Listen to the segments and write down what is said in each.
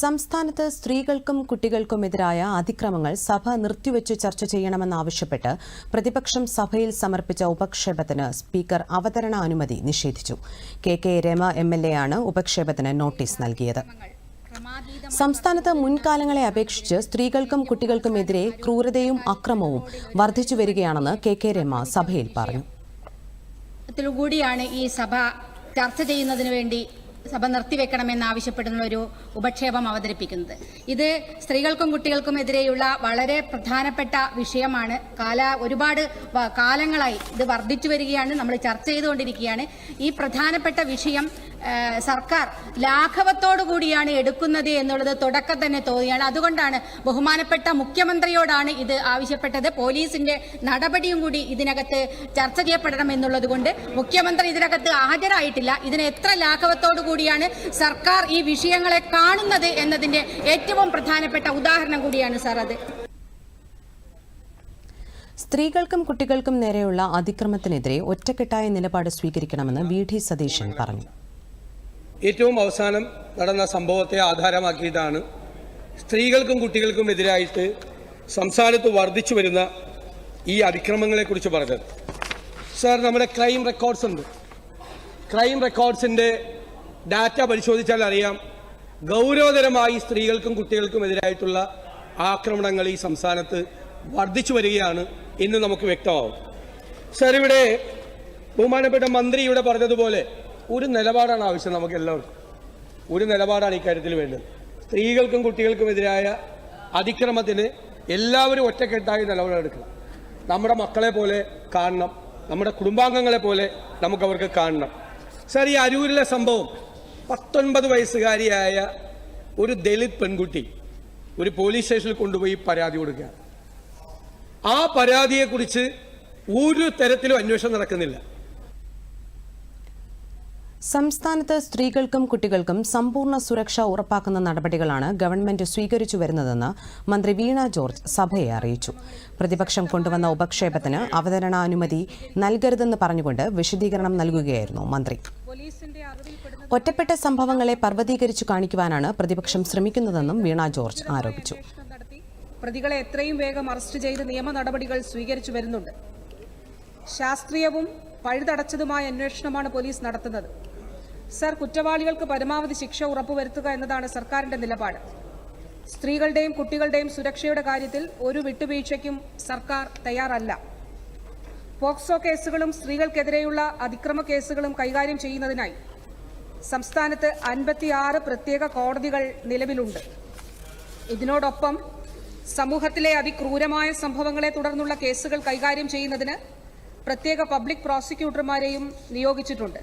സംസ്ഥാനത്ത് സ്ത്രീകൾക്കും കുട്ടികൾക്കുമെതിരായ അതിക്രമങ്ങൾ സഭ നിർത്തിവച്ച് ചർച്ച ചെയ്യണമെന്നാവശ്യപ്പെട്ട് പ്രതിപക്ഷം സഭയിൽ സമർപ്പിച്ച ഉപക്ഷേപത്തിന് സ്പീക്കർ അവതരണാനുമതി നിഷേധിച്ചു. K K Rama M L A ആണ് ഉപക്ഷേപത്തിന് നോട്ടീസ് നൽകിയത്. സംസ്ഥാനത്ത് മുൻകാലങ്ങളെ അപേക്ഷിച്ച് സ്ത്രീകൾക്കും കുട്ടികൾക്കുമെതിരെ ക്രൂരതയും അക്രമവും വർദ്ധിച്ചു വരികയാണെന്ന് കെ കെ രമ സഭയിൽ പറഞ്ഞു. കൂടിയാണ് ഈ സഭ ചർച്ച ചെയ്യുന്നതിന് വേണ്ടി സഭ നിർത്തിവെക്കണമെന്ന് ആവശ്യപ്പെടുന്ന ഒരു ഉപക്ഷേപം അവതരിപ്പിക്കുന്നത്. ഇത് സ്ത്രീകൾക്കും കുട്ടികൾക്കും എതിരെയുള്ള വളരെ പ്രധാനപ്പെട്ട വിഷയമാണ്. കാല ഒരുപാട് കാലങ്ങളായി ഇത് വർദ്ധിച്ചു വരികയാണ്. നമ്മൾ ചർച്ച ചെയ്തുകൊണ്ടിരിക്കുകയാണ്. ഈ പ്രധാനപ്പെട്ട വിഷയം സർക്കാർ ലാഘവത്തോടു കൂടിയാണ് എടുക്കുന്നത് എന്നുള്ളത് തുടക്കം തന്നെ തോന്നിയാണ്. അതുകൊണ്ടാണ് ബഹുമാനപ്പെട്ട മുഖ്യമന്ത്രിയോടാണ് ഇത് ആവശ്യപ്പെട്ടത്. പോലീസിന്റെ നടപടിയും കൂടി ഇതിനകത്ത് ചർച്ച ചെയ്യപ്പെടണം എന്നുള്ളത് കൊണ്ട് മുഖ്യമന്ത്രി ഇതിനകത്ത് ഹാജരായിട്ടില്ല. ഇതിന് എത്ര ലാഘവത്തോടു കൂടിയാണ് സർക്കാർ ഈ വിഷയങ്ങളെ കാണുന്നത് എന്നതിന്റെ ഏറ്റവും പ്രധാനപ്പെട്ട ഉദാഹരണം കൂടിയാണ് സാർ അത്. സ്ത്രീകൾക്കും കുട്ടികൾക്കും നേരെയുള്ള അതിക്രമത്തിനെതിരെ ഒറ്റക്കെട്ടായ നിലപാട് സ്വീകരിക്കണമെന്ന് വി. ഡി സതീശൻ പറഞ്ഞു. ഏറ്റവും അവസാനം നടന്ന സംഭവത്തെ ആധാരമാക്കിയിട്ടാണ് സ്ത്രീകൾക്കും കുട്ടികൾക്കും എതിരായിട്ട് സംസ്ഥാനത്ത് വർദ്ധിച്ചു വരുന്ന ഈ അതിക്രമങ്ങളെക്കുറിച്ച് പറഞ്ഞത്. സാർ നമ്മുടെ ക്രൈം റെക്കോർഡ്സ് ഉണ്ട്. ക്രൈം റെക്കോർഡ്സിന്റെ ഡാറ്റ പരിശോധിച്ചാൽ അറിയാം ഗൗരവതരമായി സ്ത്രീകൾക്കും കുട്ടികൾക്കും എതിരായിട്ടുള്ള ആക്രമണങ്ങൾ ഈ സംസ്ഥാനത്ത് വർദ്ധിച്ചു വരികയാണ് ഇന്ന് നമുക്ക് വ്യക്തമാവും. സാർ ഇവിടെ ബഹുമാനപ്പെട്ട മന്ത്രി ഇവിടെ പറഞ്ഞതുപോലെ ഒരു നിലപാടാണ് ആവശ്യം നമുക്ക് എല്ലാവർക്കും. ഒരു നിലപാടാണ് ഇക്കാര്യത്തിൽ വേണ്ടത്. സ്ത്രീകൾക്കും കുട്ടികൾക്കും എതിരായ അതിക്രമത്തിന് എല്ലാവരും ഒറ്റക്കെട്ടായി നിലപാടെടുക്കണം നമ്മുടെ മക്കളെ പോലെ കാണണം. നമ്മുടെ കുടുംബാംഗങ്ങളെ പോലെ നമുക്ക് അവർക്ക് കാണണം. സാർ ഈ അരൂരിലെ സംഭവം പത്തൊൻപത് വയസ്സുകാരിയായ ഒരു ദളിത് പെൺകുട്ടി ഒരു പോലീസ് സ്റ്റേഷനിൽ കൊണ്ടുപോയി പരാതി കൊടുക്കുക ആ പരാതിയെക്കുറിച്ച് ഒരു തരത്തിലും അന്വേഷണം നടക്കുന്നില്ല. സംസ്ഥാനത്ത് സ്ത്രീകൾക്കും കുട്ടികൾക്കും സമ്പൂർണ സുരക്ഷ ഉറപ്പാക്കുന്ന നടപടികളാണ് ഗവൺമെന്റ് സ്വീകരിച്ചു വരുന്നതെന്ന് മന്ത്രി വീണ ജോർജ് സഭയെ അറിയിച്ചു. പ്രതിപക്ഷം കൊണ്ടുവന്ന ഉപക്ഷേപത്തിന് അവതരണാനുമതി നൽകരുതെന്ന് പറഞ്ഞുകൊണ്ട് വിശദീകരണം നൽകുകയായിരുന്നു മന്ത്രി. ഒറ്റപ്പെട്ട സംഭവങ്ങളെ പർവതീകരിച്ചു കാണിക്കുവാനാണ് പ്രതിപക്ഷം ശ്രമിക്കുന്നതെന്നും വീണ ജോർജ് ആരോപിച്ചു. പ്രതികളെ എത്രയും വേഗം അറസ്റ്റ് ചെയ്ത് നിയമ നടപടികൾ സ്വീകരിച്ചു വരുന്നുണ്ട്. ശാസ്ത്രീയവും പഴുതടച്ചതുമായ അന്വേഷണമാണ് പോലീസ് നടത്തുന്നത്. സർ കുറ്റവാളികൾക്ക് പരമാവധി ശിക്ഷ ഉറപ്പുവരുത്തുക എന്നതാണ് സർക്കാരിന്റെ നിലപാട്. സ്ത്രീകളുടെയും കുട്ടികളുടെയും സുരക്ഷയുടെ കാര്യത്തിൽ ഒരു വിട്ടുവീഴ്ചയ്ക്കും സർക്കാർ തയ്യാറല്ല. പോക്സോ കേസുകളും സ്ത്രീകൾക്കെതിരെയുള്ള അതിക്രമ കേസുകളും കൈകാര്യം ചെയ്യുന്നതിനായി സംസ്ഥാനത്ത് അൻപത്തിയാറ് പ്രത്യേക കോടതികൾ നിലവിലുണ്ട്. ഇതിനോടൊപ്പം സമൂഹത്തിലെ അതിക്രൂരമായ സംഭവങ്ങളെ തുടർന്നുള്ള കേസുകൾ കൈകാര്യം ചെയ്യുന്നതിന് പ്രത്യേക പബ്ലിക് പ്രോസിക്യൂട്ടർമാരെയും നിയോഗിച്ചിട്ടുണ്ട്.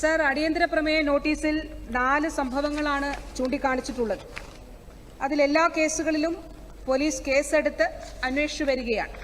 സർ അടിയന്തര പ്രമേയ നോട്ടീസിൽ നാല് സംഭവങ്ങളാണ് ചൂണ്ടിക്കാണിച്ചിട്ടുള്ളത്. അതിലെല്ലാ കേസുകളിലും പോലീസ് കേസെടുത്ത് അന്വേഷിച്ചു വരികയാണ്.